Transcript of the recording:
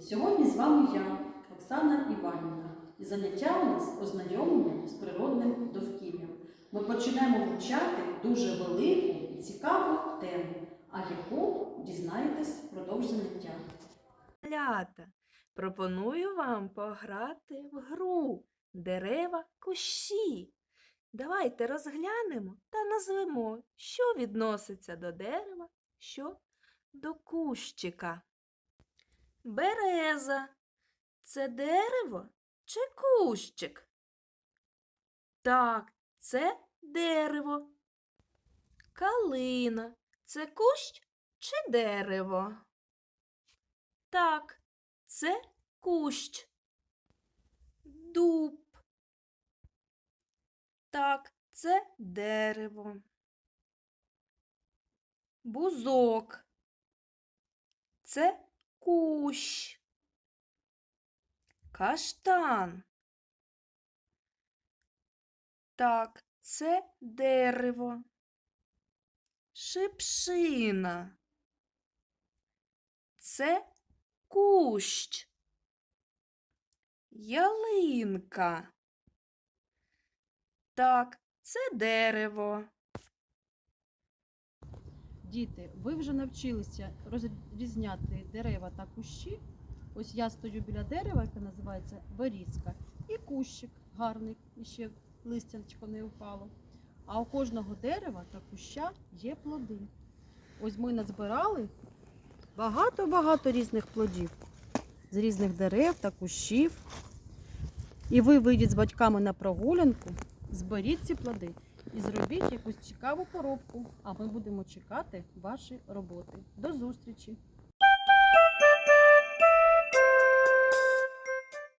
Сьогодні з вами я, Оксана Іванівна, і заняття у нас ознайомлення з природним довкіллям. Ми почнемо вивчати дуже велику і цікаву тему, а яку дізнаєтесь впродовж заняття. Малята, пропоную вам пограти в гру дерева кущі. Давайте розглянемо та назвемо, що відноситься до дерева, що до кущика. Береза це дерево чи кущик? Так, це дерево. Калина це кущ чи дерево? Так, це кущ. Дуб. Так, це дерево. Бузок. Це кущ. Каштан. Так, це дерево. Шипшина. Це кущ. Ялинка. Так, це дерево. Діти, ви вже навчилися розрізняти дерева та кущі. Ось я стою біля дерева, яке називається берізка, і кущик гарний, і ще листячко не впало. А у кожного дерева та куща є плоди. Ось ми назбирали багато-багато різних плодів з різних дерев та кущів. І ви вийдіть з батьками на прогулянку, зберіть ці плоди і зробіть якусь цікаву поробку. А ми будемо чекати ваші роботи. До зустрічі!